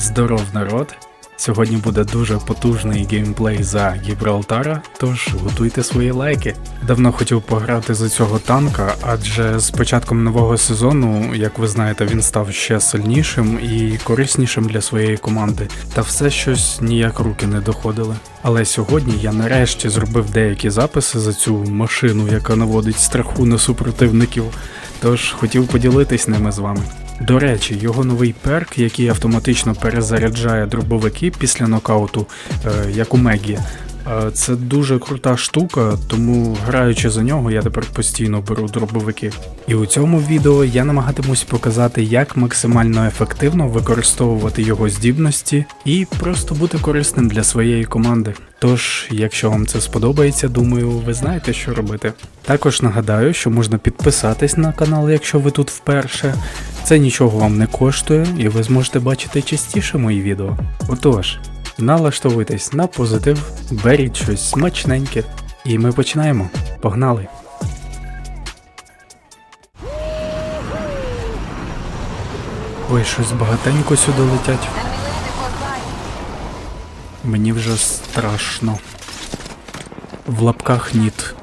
Здоров народ! Сьогодні буде дуже потужний геймплей за Гібралтара, тож готуйте свої лайки. Давно хотів пограти за цього танка, адже з початком нового сезону, як ви знаєте, він став ще сильнішим і кориснішим для своєї команди, та все щось ніяк руки не доходили. Але сьогодні я нарешті зробив деякі записи за цю машину, яка наводить страху на супротивників, тож хотів поділитись ними з вами. До речі, його новий перк, який автоматично перезаряджає дробовики після нокауту, е, як у Мегі. е, Це дуже крута штука, тому граючи за нього, я тепер постійно беру дробовики. І у цьому відео я намагатимусь показати, як максимально ефективно використовувати його здібності і просто бути корисним для своєї команди. Тож, якщо вам це сподобається, думаю, ви знаєте, що робити. Також нагадаю, що можна підписатись на канал, якщо ви тут вперше. Це нічого вам не коштує, і ви зможете бачити частіше мої відео. Отож, налаштовуйтесь на позитив, беріть щось смачненьке, і ми починаємо. Погнали! Ой, щось багатенько сюди летять. Мені вже страшно. В лапках ніт.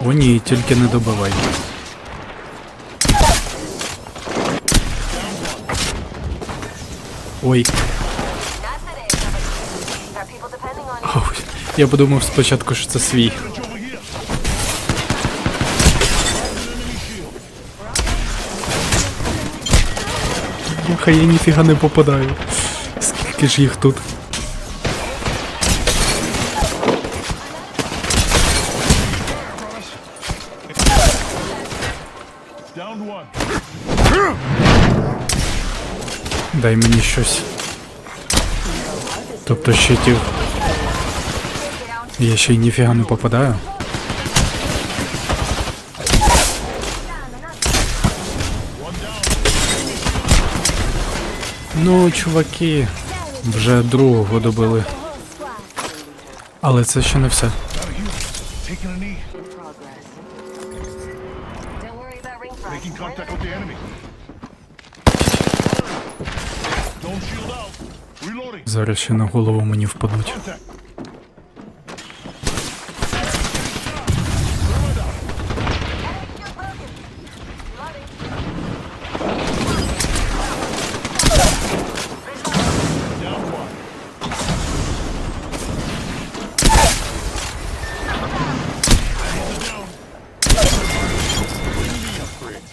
О ні, тільки не добивай. Ой, ау, я подумав спочатку, що це свій. Бляха, я ніфіга не попадаю. Скільки ж їх тут? Дай мені щось. Тобто щитів. Я ще й ніфіга не попадаю. Ну, чуваки, вже другого добили. Але це ще не все. Making contact with the enemy. Зараз ще на голову мені впадуть.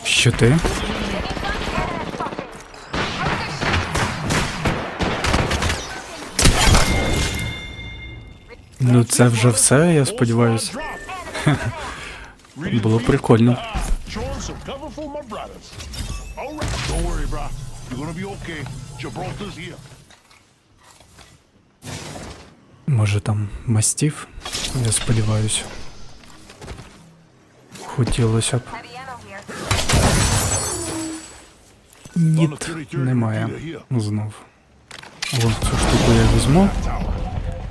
Що ти? Це вже все, я сподіваюся. Було прикольно. Може там мастів? Я сподіваюся. Хотілося б. Ніт немає. Знов. О, цю штуку я візьму,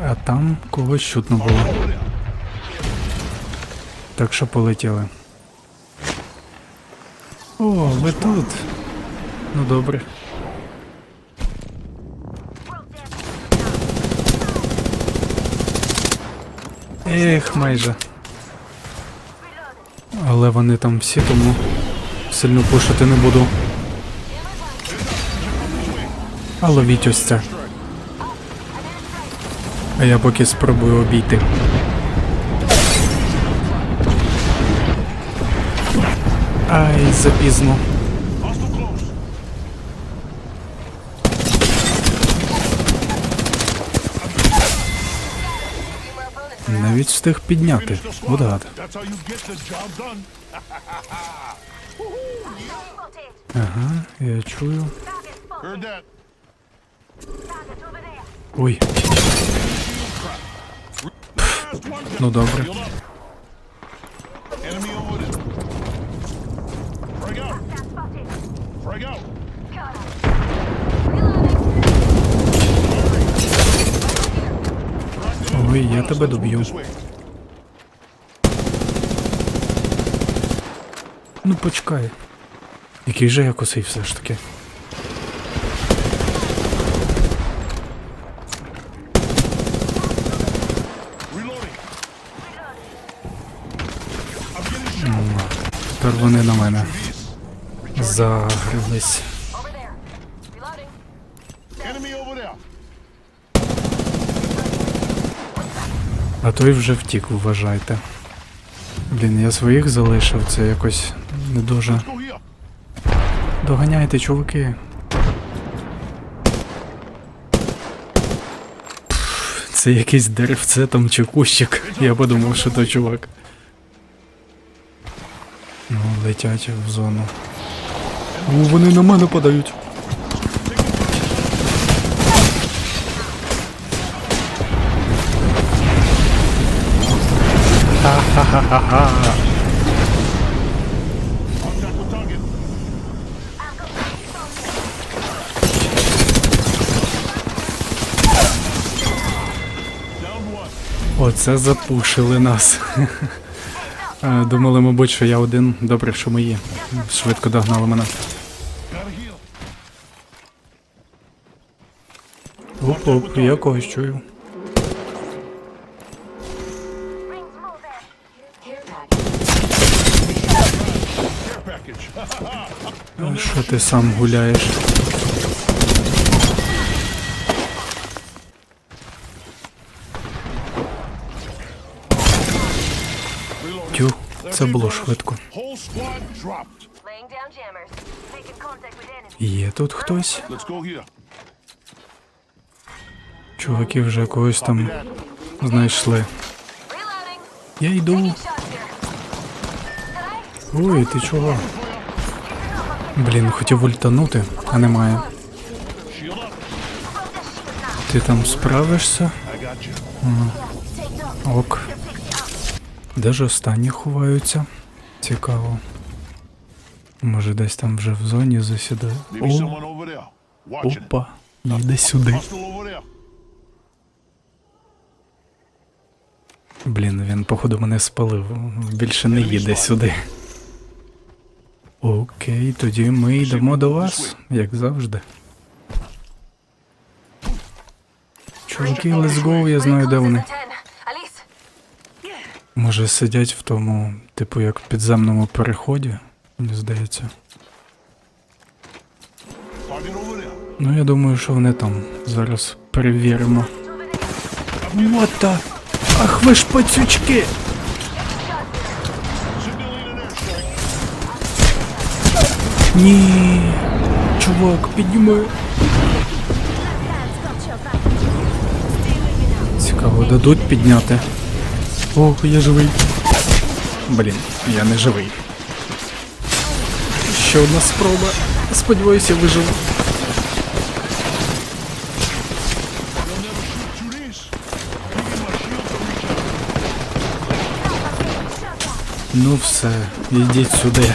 а там когось чутно було. Так що полетіли. О, ви тут. Ну добре. Ех, майже. Але вони там всі, тому сильно пушити не буду. А ловіть ось це. А я поки спробую обійти. Ай, запізно. Навіть встиг підняти. От гад. Ага, я чую. Ой, him. Reloading. Ой, я тебе доб'ю. Ну почекай. Який же я косий все ж таки. Вони на мене загрились. А той вже втік, вважайте. Блін, я своїх залишив, це якось не дуже. Доганяйте, чуваки. Це якийсь деревце там чи кущик. Я подумав, що то чувак. Ну, летять в зону. О, вони на мене подають. Ха-ха-ха-ха. Оце запушили нас. Е, Думали, мабуть, що я один. Добре, що мої. Швидко догнали мене. Heal. Оп-оп, я когось чую. А Що ти сам гуляєш? Це було швидко. Є тут хтось? Чуваки вже когось там знайшли. Я йду. Ой, ти чого? Блін, хотів ультанути, а немає. Ти там справишся? Ок. Де ж останні ховаються? Цікаво. Може десь там вже в зоні засідає. О, опа, йде сюди. Блін, він походу мене спалив. Більше не їде сюди. Окей, тоді ми йдемо до вас, як завжди. Чуваки, let's go, я знаю, де вони. Може сидять в тому, типу, як в підземному переході, мені здається. Ну, я думаю, що вони там. Зараз перевіримо. What the? Ах ви ж пацючки! Ні. Чувак, підніми. Цікаво, дадуть підняти. О, я живий. Блін, я не живий. Ще одна спроба. Сподіваюся, я виживу. Ну все, йдіть сюди.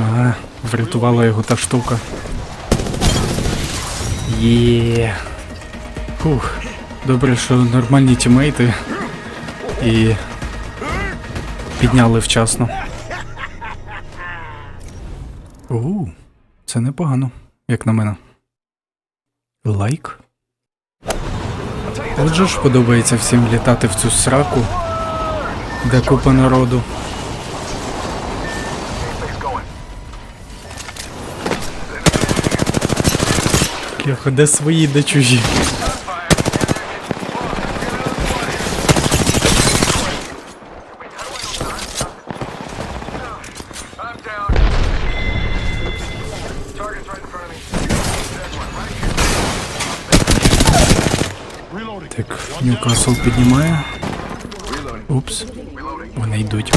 Ага, врятувала його та штука. Є. Фух. Добре, що нормальні тімейти. І підняли вчасно. У, це непогано, як на мене. Лайк. Отже ж подобається всім літати в цю сраку, де купа народу. Де свої, де чужі. Так, Ньюкасл піднімає. Упс, вони йдуть.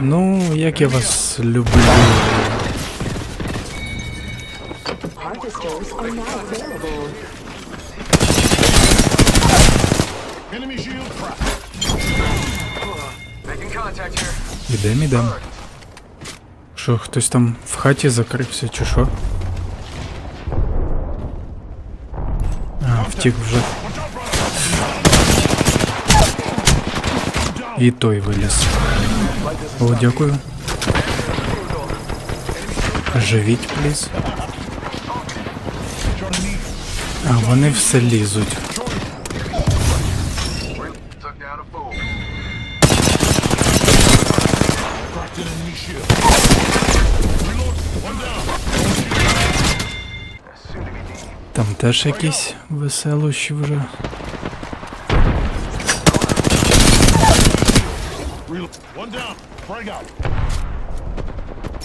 Ну, як я вас люблю. Harvesters are now available. Enemy shield cracked. Making contact here. Ідем, ідем. Що, хтось там в хаті закрився, чи що? А, втік вже. І той виліз. О, дякую. Живіть, пліз. А вони все лізуть. Теж якісь веселощі вже.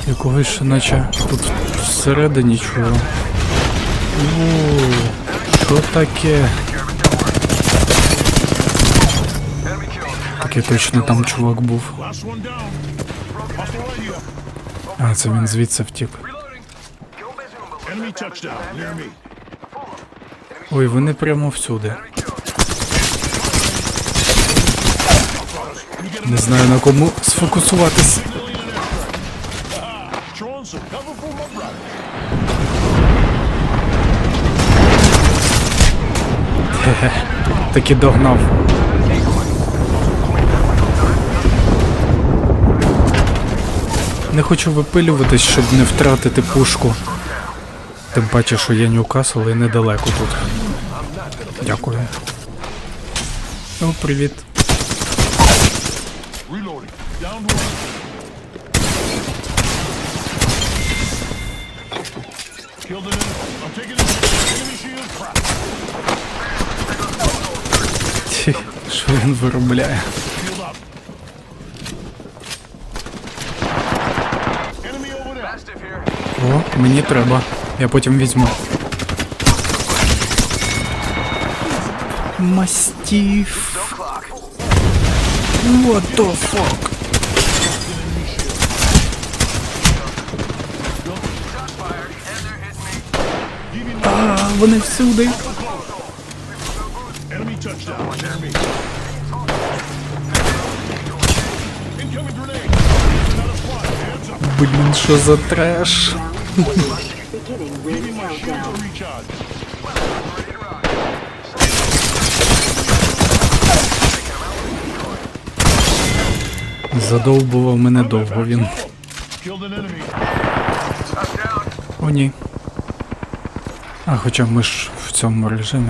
Якогось ще наче тут всередині чую. О, що таке? Таке точно там чувак був. А, це він звідси втік. Enemy touchdown. Near me. Ой, вони прямо всюди. Не знаю на кому сфокусуватись. Brothers. Таки догнав. Не хочу випилюватись, щоб не втратити пушку. Тим паче, що я Ньюкасл і недалеко тут. Дякую. О, привіт. Ті, Що він виробляє? О, мені треба. Я потім візьму. Мастіф. What the fuck? А, вони всюди. Блін, що за треш? Задовбував мене довго він. О, ні. А хоча ми ж в цьому режимі.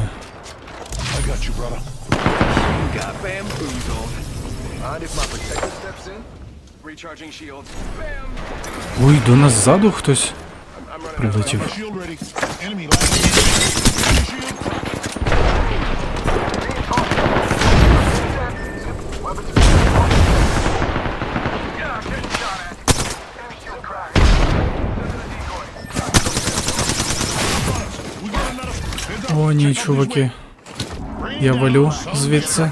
Ой, до нас ззаду хтось прилетів. О, ні, чуваки. Я валю звідси.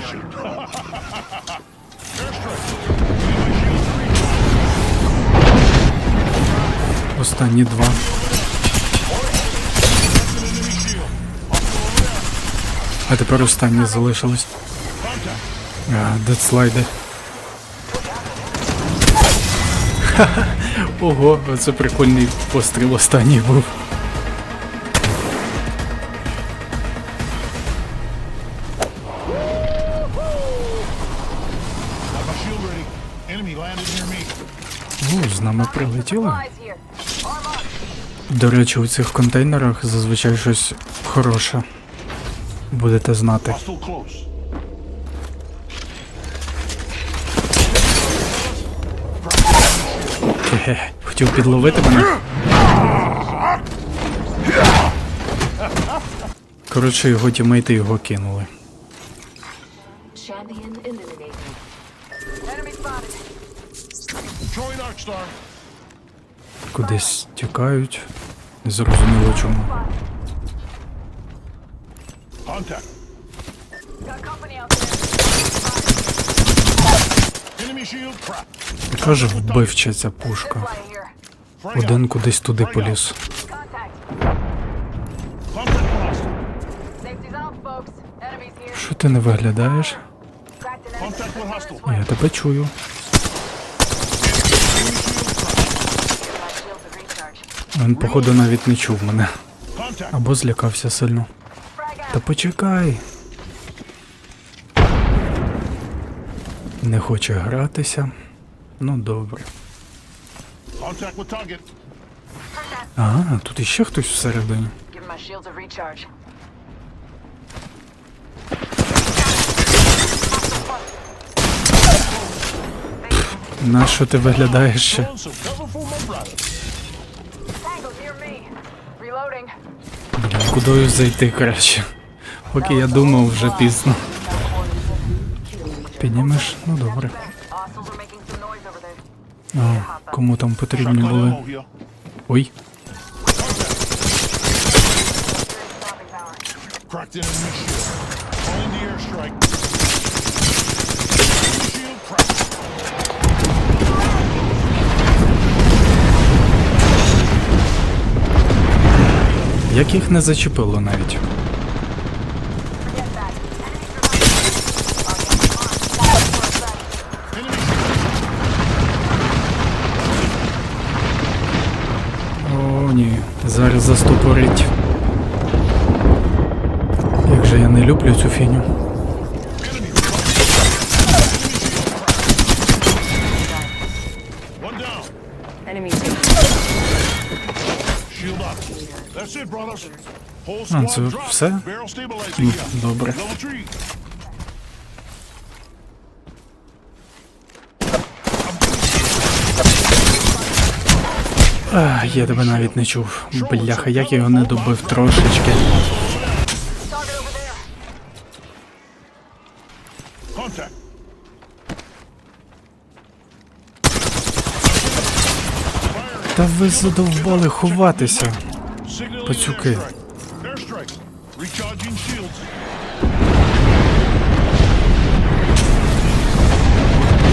Останні два. А тепер останні залишились. А, дедслайди. Ха-ха. Ого, це прикольний постріл останній був. О, з нами прилетіли. Supplies here. Arm up. До речі, у цих контейнерах зазвичай щось хороше. Будете знати. Хе-хе. Хотів підловити мене. Коротше, його тімейти його кинули. Champion eliminated. Кудись тікають. Незрозуміло чому. Яка ж вбивча ця пушка. Один кудись туди поліз. Що ти не виглядаєш? Я тебе чую. Він, походу, навіть не чув мене. Або злякався сильно. Та почекай. Не хоче гратися. Ну добре. Contact with target. А, тут іще хтось всередині. Нащо ти виглядаєш ще? Кудою зайти краще. Поки я думав, вже пізно. Піднімеш? Ну добре. А, кому там потрібні були? Ой, як їх не зачепило навіть. О, ні, зараз застопорить. Як же я не люблю цю фіню. А, це все? Here. Добре. Ах. Я тебе навіть не чув. Бляха, як я його не добив трошечки. Target over there. Contact. Та ви задовбали ховатися. Пацюки.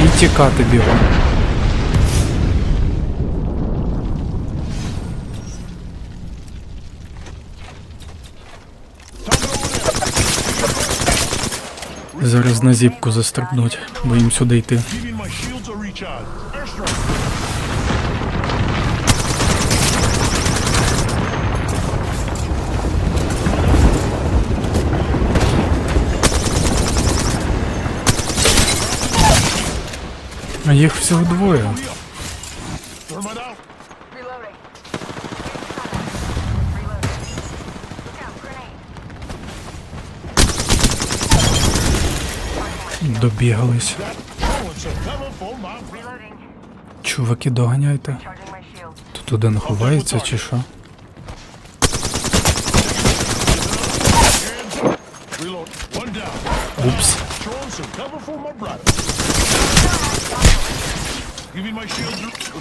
І тікати бігом. Зараз на зіпку застрибнуть, бо їм сюди йти. А їх всього двоє. Добігались. Чуваки, доганяйте. Тут один ховається чи що? Упс.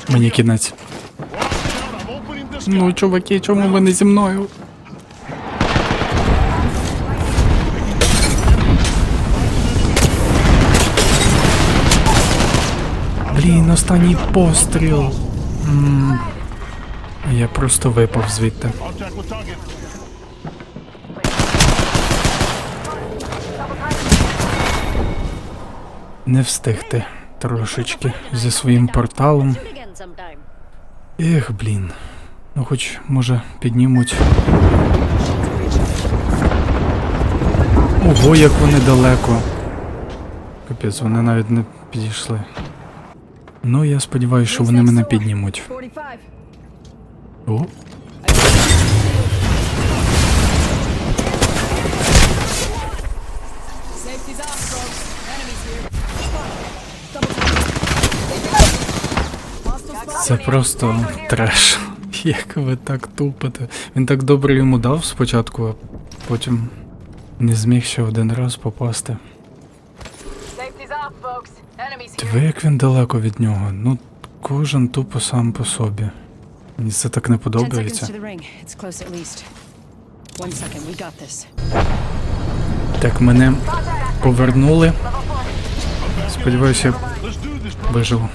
Мені кінець. Ну, чуваки, чому ви не зі мною? Блін, останній постріл. М, Я просто випав звідти. Не встигти трошечки зі своїм порталом. Ех, блін. Ну хоч, може, піднімуть. Ого, як вони далеко. Капець, вони навіть не підійшли. Ну, я сподіваюся, що вони мене піднімуть. О, це просто треш. Як ви так тупите. Він так добре йому дав спочатку, а потім не зміг ще один раз попасти. Диви, як він далеко від нього. Ну, кожен тупо сам по собі. Мені це так не подобається. Так, мене повернули. Сподіваюся, я виживу.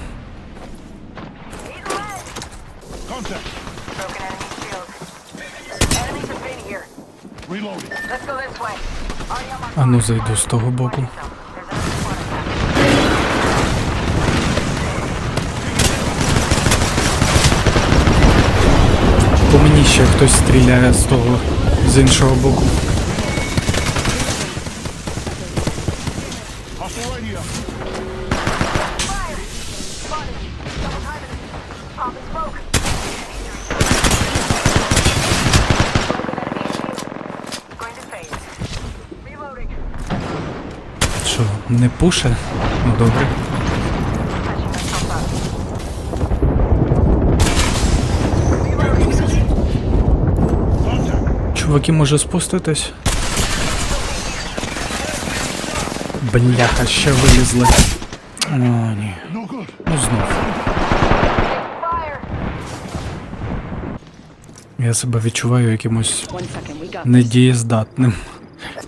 Ану, зайду з того боку. По мені ще хтось стріляє з того з іншого боку. Fire! Не пуше? Ну добре. Чуваки, може спуститись? Бляха, ще вилізли. О, ні. Ну знов. Я себе відчуваю якимось недієздатним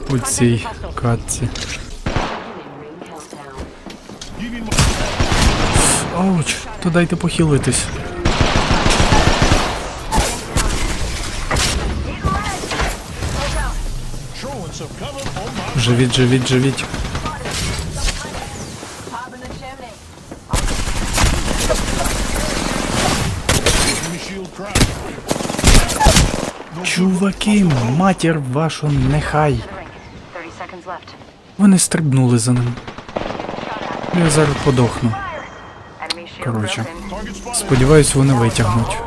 у цій катці. Ауч, то дайте похилитись. Живіть, живіть, живіть. Чуваки, матір вашу, нехай. The ring. 30 seconds left. Вони стрибнули за ним. Я зараз подохну. Коротше. Сподіваюсь, вони витягнуть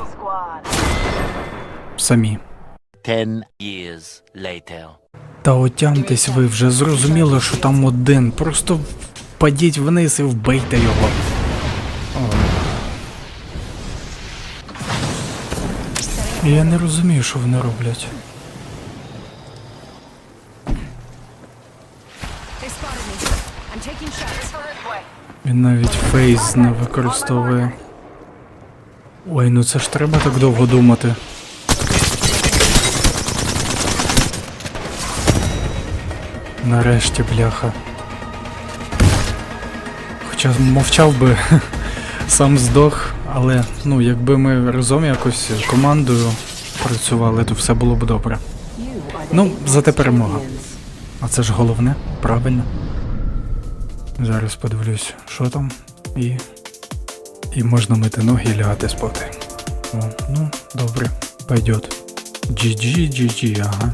самі. Ten years later. Та отямтесь ви вже зрозуміло, що там один. Просто впадіть вниз і вбийте його. О. Я не розумію, що вони роблять. Він навіть фейс не використовує. Ой, ну це ж треба так довго думати. Нарешті, бляха. Хоча мовчав би, сам здох, але ну, якби ми разом якось командою працювали, то все було б добре. Ну, зате перемога. А це ж головне, правильно. Зараз подивлюсь, що там, і. І можна мити ноги і лягати спати. О, ну, добре, пойдет. GG, GG, ага.